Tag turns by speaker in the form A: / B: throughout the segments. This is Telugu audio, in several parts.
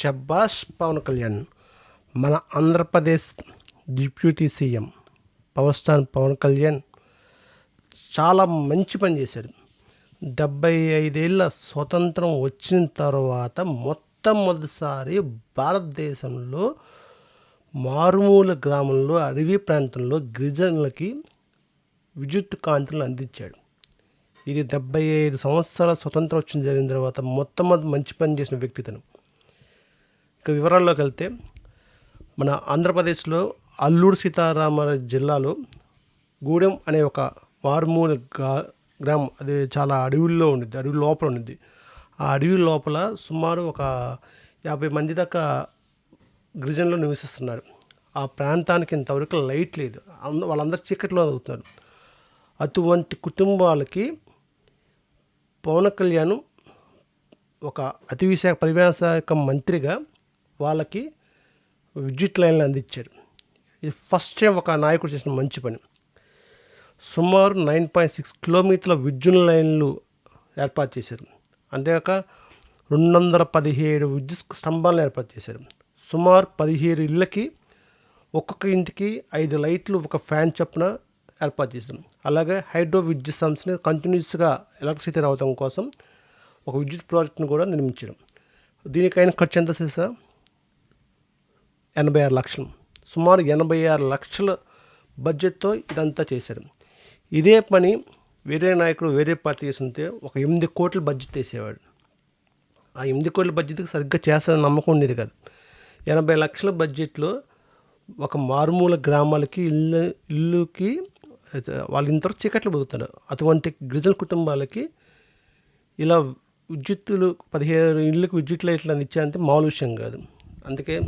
A: షబ్బాష్ పవన్ కళ్యాణ్ మన Andhra Pradesh deputy CM power star Pawan Kalyan చాలా మంచి పని చేశాడు డెబ్బై ఐదేళ్ళ స్వతంత్రం వచ్చిన తర్వాత మొట్టమొదటిసారి భారతదేశంలో మారుమూల గ్రామంలో అడవి ప్రాంతంలో గిరిజనులకి విద్యుత్ కాంతులను అందించాడు. ఇది డెబ్బై ఐదు సంవత్సరాల స్వతంత్రం వచ్చిన జరిగిన తర్వాత మొట్టమొదటి మంచి పని చేసిన వ్యక్తి తను. ఇక వివరాల్లోకి వెళ్తే మన ఆంధ్రప్రదేశ్లో అల్లూరు సీతారామరాజు జిల్లాలో గూడెం అనే ఒక మారుమూల గ్రా గ్రామం అది చాలా అడవుల్లో ఉండిద్ది అడవి లోపల ఉండిద్ది. ఆ అడవి లోపల సుమారు ఒక యాభై మంది దాకా గిరిజనులు నివసిస్తున్నారు. ఆ ప్రాంతానికి ఇంతవరకు లైట్ లేదు. అంద వాళ్ళందరూ చీకట్లో అవుతున్నారు. అటువంటి కుటుంబాలకి పవన్ కళ్యాణ్ ఒక అతి విశాఖ పరివాహన శాఖ మంత్రిగా వాళ్ళకి విద్యుత్ లైన్లు అందించారు. ఇది ఫస్ట్ టైం ఒక నాయకుడు చేసిన మంచి పని. సుమారు నైన్ పాయింట్ సిక్స్ కిలోమీటర్ల విద్యుత్ లైన్లు ఏర్పాటు చేశారు. అంతేకాక రెండు వందల పదిహేడు విద్యుత్ స్తంభాలను ఏర్పాటు చేశారు. సుమారు పదిహేడు ఇళ్ళకి ఒక్కొక్క ఇంటికి ఐదు లైట్లు ఒక ఫ్యాన్ చొప్పున ఏర్పాటు చేశారు. అలాగే హైడ్రో విద్యుత్ సంస్థని కంటిన్యూస్గా ఎలక్ట్రిసిటీ రావడం కోసం ఒక విద్యుత్ ప్రాజెక్ట్ను కూడా నిర్మించడం దీనికైనా ఖర్చు ఎంత తెలుసా ఎనభై ఆరు లక్షలు. సుమారు ఎనభై ఆరు లక్షల బడ్జెట్తో ఇదంతా చేశారు. ఇదే పని వేరే నాయకుడు వేరే పార్టీ చేస్తుంటే ఒక ఎనిమిది కోట్ల బడ్జెట్ వేసేవాడు. ఆ ఎనిమిది కోట్ల బడ్జెట్కి సరిగ్గా చేస్తారని నమ్మకం ఉండేది కాదు. ఎనభై లక్షల బడ్జెట్లో ఒక మారుమూల గ్రామాలకి ఇల్లు ఇల్లుకి వాళ్ళు ఇంతవరకు చీకట్లు బతుకుతారు. అటువంటి గిరిజన కుటుంబాలకి ఇలా విద్యుత్తులు పదిహేను ఇళ్ళకి విద్యుత్ లైట్లు అందించాలంటే మామూలు విషయం కాదు. అందుకే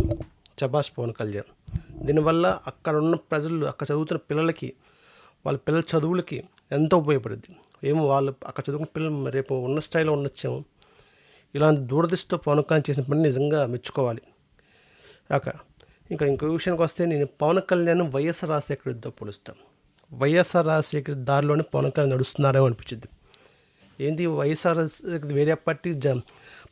A: చబాస్ పవన్ కళ్యాణ్. దీనివల్ల అక్కడ ఉన్న ప్రజలు అక్కడ చదువుతున్న పిల్లలకి వాళ్ళ పిల్లల చదువులకి ఎంతో ఉపయోగపడుద్ది. ఏమో వాళ్ళు అక్కడ చదువుకున్న పిల్లలు రేపు ఉన్న స్థాయిలో ఉండొచ్చేమో. ఇలాంటి దూరదృష్టితో పవన్ కళ్యాణ్ చేసిన పని నిజంగా మెచ్చుకోవాలి. కాక ఇంకా ఇంకో విషయానికి వస్తే నేను పవన్ కళ్యాణ్ వైఎస్ఆర్ రాజశేఖర్తో పోలుస్తాను వైఎస్ఆర్ రాజశేఖర్ దారిలోనే పవన్ కళ్యాణ్ నడుస్తున్నారేమో అనిపించింది. ఏంటి వైఎస్ఆర్ వేరే పార్టీ జ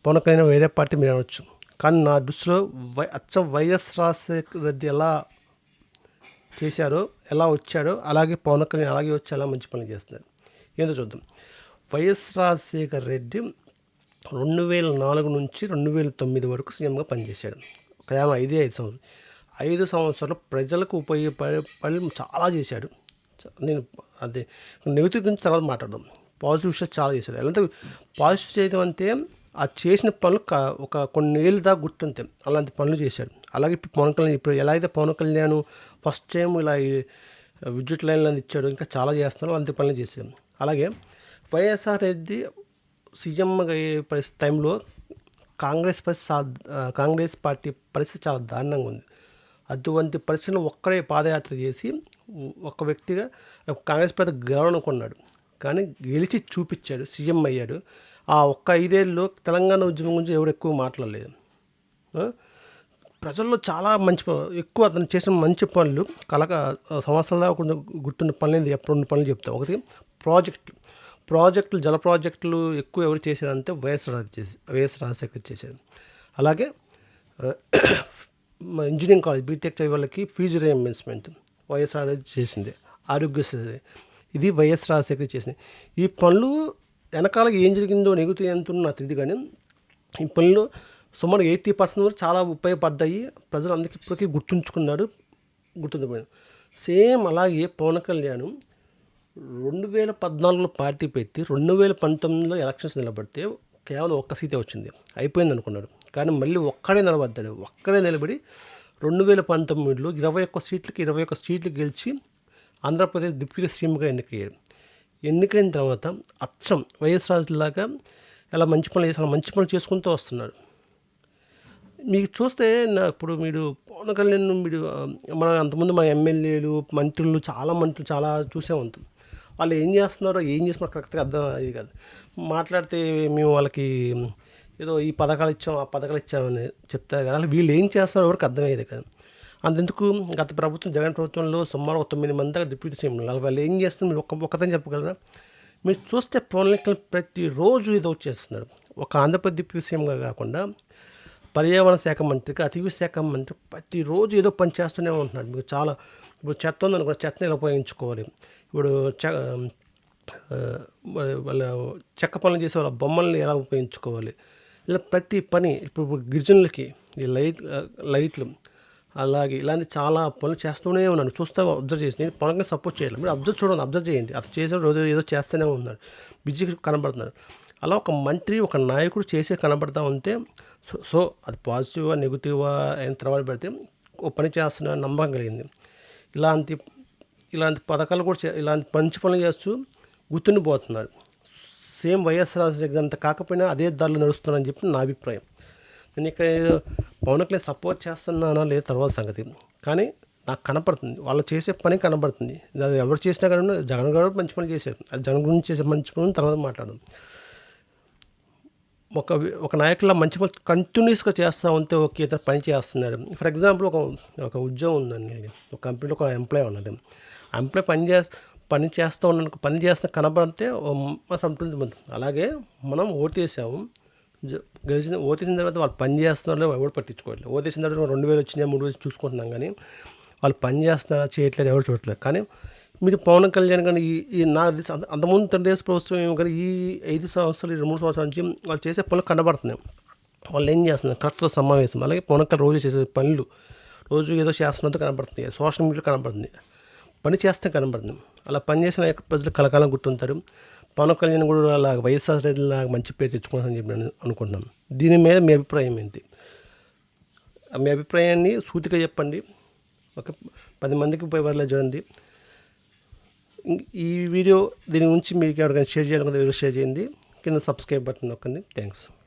A: పవన్ కళ్యాణ్ వేరే పార్టీ మీరు అనొచ్చు. కానీ నా దృష్టిలో వై అచ్చం వైఎస్ రాజశేఖర్ రెడ్డి ఎలా చేశారో ఎలా వచ్చాడో అలాగే పవన్ కళ్యాణ్ అలాగే వచ్చి అలా మంచి పనులు చేస్తున్నారు. ఏందో చూద్దాం. వైఎస్ రాజశేఖర్ రెడ్డి రెండు వేల నాలుగు నుంచి రెండు వేల తొమ్మిది వరకు సీఎంగా పనిచేశాడు. కేవలం ఐదే ఐదు సంవత్సరాలు. ఐదు సంవత్సరాలు ప్రజలకు ఉపయోగపడే పనులు చాలా చేశాడు. నేను అదే నెగిటివ్ గురించి తర్వాత మాట్లాడదాం. పాజిటివ్ విషయాలు చాలా చేశాడు. ఎలా పాజిటివ్ చేయడం అంటే ఆ చేసిన పనులు ఒక కొన్ని ఏళ్ళు దాకా గుర్తుంటాయి. అలాంటి పనులు చేశాడు అలాగే ఇప్పుడు పవన్ కళ్యాణ్ ఇప్పుడు ఎలా అయితే పవన్ కళ్యాణ్ ఫస్ట్ టైం ఇలా ఈ విద్యుత్ లైన్లు ఇచ్చాడు ఇంకా చాలా చేస్తున్నాడు అలాంటి పనులు చేశాడు అలాగే వైఎస్ఆర్ రెడ్డి సీఎం పరిస్థితి టైంలో కాంగ్రెస్ పరిస్థితి కాంగ్రెస్ పార్టీ పరిస్థితి చాలా దారుణంగా ఉంది. అటువంటి పరిస్థితుల్లో ఒక్కడే పాదయాత్ర చేసి ఒక వ్యక్తిగా కాంగ్రెస్ పార్టీ గెలవనుకున్నాడు కానీ గెలిచి చూపించాడు సీఎం అయ్యాడు. ఆ ఒక్క ఐదేళ్ళు తెలంగాణ ఉద్యమం గురించి ఎవరు ఎక్కువ మాట్లాడలేదు. ప్రజల్లో చాలా మంచి ఎక్కువ అతను చేసిన మంచి పనులు కలక సంవత్సరాల కొంచెం గుర్తున్న పనులు ఏంది? ఎప్పుడు రెండు పనులు చెప్తా. ఒకటి ప్రాజెక్టులు ప్రాజెక్టులు జల ప్రాజెక్టులు ఎక్కువ ఎవరు చేశారంటే వైఎస్ రాజు చేసి వైఎస్ రాజశేఖర్ చేశారు. అలాగే ఇంజనీరింగ్ కాలేజ్ బీటెక్ చదివే వాళ్ళకి ఫీజు రియంబర్స్మెంట్ వైఎస్ఆర్ రాజు చేసింది. ఆరోగ్యశ్రీ. ఇది వైఎస్ రాజశేఖర్ చేసింది. ఈ పనులు వెనకాల ఏం జరిగిందో నెగితే ఎంత నాకు తెలియదు కానీ ఈ పనులు సుమారు ఎయిటీ పర్సెంట్ వరకు చాలా ఉపయోగపడ్డాయి. ప్రజలు అందరికీ ఇప్పటికీ గుర్తుంచుకున్నారు. గుర్తుండిపోయారు సేమ్ అలాగే పవన్ కళ్యాణ్ రెండు వేల పద్నాలుగులో పార్టీ పెట్టి రెండు వేల పంతొమ్మిదిలో ఎలక్షన్స్ నిలబడితే కేవలం ఒక్క సీటే వచ్చింది. అయిపోయింది అనుకున్నాడు. కానీ మళ్ళీ ఒక్కడే నిలబడ్డాడు. ఒక్కడే నిలబడి రెండు వేల పంతొమ్మిదిలో ఇరవై ఒక్క సీట్లకి ఇరవై ఒక్క సీట్లు గెలిచి ఆంధ్రప్రదేశ్ డిప్యూటీ సీఎంగా ఎన్నికయ్యాడు. ఎన్నికైన తర్వాత అచ్చం వైఎస్ రాజులాగా ఎలా మంచి పనులు చేసి అలా మంచి పనులు చేసుకుంటూ వస్తున్నారు. మీకు చూస్తే నా ఇప్పుడు మీరు పవన్ కళ్యాణ్ మీరు మన అంతకుముందు మన ఎమ్మెల్యేలు మంత్రులు చాలా మంత్రులు చాలా చూసే ఉంటాం వాళ్ళు ఏం చేస్తున్నారో ఏం చేస్తున్నారో కరెక్ట్గా అర్థం అది కాదు. మాట్లాడితే మేము వాళ్ళకి ఏదో ఈ పథకాలు ఇచ్చాం ఆ పథకాలు ఇచ్చామని చెప్తారు కదా. వీళ్ళు ఏం చేస్తున్నారో ఎవరికి అర్థమయ్యేది కాదు. అందుకు గత ప్రభుత్వం జగన్ ప్రభుత్వంలో సుమారు ఒక తొమ్మిది మంది దగ్గర డిప్యూటీ సీఎం వాళ్ళు ఏం చేస్తున్నారు? మీరు ఒక్క ఒక్కదని చెప్పగలరా? మీరు చూస్తే పవన్ కళ్యాణ్ ప్రతిరోజు ఏదో చేస్తున్నారు. ఒక ఆంధ్రప్రదేశ్ డిప్యూటీ సీఎంగా కాకుండా పర్యావరణ శాఖ మంత్రికి అటవీ శాఖ మంత్రి ప్రతిరోజు ఏదో పని చేస్తూనే ఉంటున్నాడు. మీకు చాలా ఇప్పుడు చెత్త ఉందనుకో చెత్తని ఎలా ఉపయోగించుకోవాలి? ఇప్పుడు చె వాళ్ళ చెక్క పనులు చేసే వాళ్ళ బొమ్మల్ని ఎలా ఉపయోగించుకోవాలి? ఇలా ప్రతి పని ఇప్పుడు ఇప్పుడు గిరిజనులకి ఈ లైట్ లైట్లు అలాగే ఇలాంటి చాలా పనులు చేస్తూనే ఉన్నాను. చూస్తే అబ్జర్వ్ చేసి నేను పనులకి సపోర్ట్ చేయాలి మీరు అబ్జర్వ్ చూడండి అబ్జర్వ్ చేయండి. అది చేసే రోజు ఏదో చేస్తూనే ఉన్నాడు. బిజీ కనబడుతున్నాడు. అలా ఒక మంత్రి ఒక నాయకుడు చేసే కనబడతా ఉంటే సో సో అది పాజిటివ్గా నెగిటివ్గా అయిన తర్వాత పెడితే ఓ పని చేస్తున్న నమ్మకం కలిగింది. ఇలాంటి ఇలాంటి పథకాలు కూడా చే- ఇలాంటి మంచి పనులు చేస్తూ గుర్తుండిపోతున్నారు సేమ్ వైఎస్ఆర్ రాజశేఖర్ అంత కాకపోయినా అదే దారిలో నడుస్తున్నారని చెప్పి నా అభిప్రాయం. నేను ఇక్కడ ఏదో పవన్ కళ్యాణ్ సపోర్ట్ చేస్తున్నానా లేదు తర్వాత సంగతి. కానీ నాకు కనపడుతుంది. వాళ్ళు చేసే పని కనపడుతుంది. అది ఎవరు చేసినా కానీ జగన్ గారు మంచి పని చేశారు. అది జగన్ గురించి చేసే మంచి పని తర్వాత మాట్లాడడం ఒక ఒక నాయకుల మంచి పని కంటిన్యూస్గా చేస్తూ ఉంటే ఓకే ఇతను పని చేస్తున్నాడు. ఫర్ ఎగ్జాంపుల్ ఒక ఒక ఉద్యోగం ఉందండి. ఒక కంపెనీలో ఒక ఎంప్లాయ్ ఉన్నాడు. ఎంప్లాయ్ పని చే పని చేస్తూ ఉన్నాను పని చేస్తున్న కనబడితే సంతృప్తి అలాగే మనం ఓటు వేసాము. గెలిచిన ఓటేసిన తర్వాత వాళ్ళు పని చేస్తున్నారో ఎవరు పట్టించుకోవట్లేదు. ఓటేసిన తర్వాత రెండు వేలు వచ్చినాయి మూడు వేలు చూసుకుంటున్నాం కానీ వాళ్ళు పని చేస్తున్నారా చేయట్లేదు ఎవరు చూడట్లేదు. కానీ మీరు పవన్ కళ్యాణ్ కానీ ఈ నా అంతకుముందు తెలుగుదేశం ప్రభుత్వం ఏమో కానీ ఈ ఐదు సంవత్సరాలు ఈ మూడు సంవత్సరాల నుంచి వాళ్ళు చేసే పనులు కనబడుతున్నాయి. వాళ్ళు ఏం చేస్తున్నారు? కరెక్ట్గా సమావేశం అలాగే పవన్ కళ్యాణ్ రోజు చేసే పనులు రోజు ఏదో చేస్తున్నట్టు కనబడుతుంది సోషల్ మీడియాలో కనబడుతుంది పని చేస్తే కనబడుతుంది అలా పని చేసిన ప్రజలు కలకాలం గుర్తుంటారు. పవన్ కళ్యాణ్ కూడా అలా వైఎస్ఆర్ రెడ్డి లాగా మంచి పేరు తెచ్చుకుంటారని చెప్పి నేను దీని మీద మీ అభిప్రాయం ఏంటి? మీ అభిప్రాయాన్ని సూటిగా చెప్పండి. ఒక పది మందికి పోయి చూడండి. ఈ వీడియో దీని గురించి మీకు ఎవరికైనా షేర్ చేయాలనుకుంటే వీడియో షేర్ చేయండి. కింద సబ్స్క్రైబ్ బటన్ నొక్కండి. థ్యాంక్స్.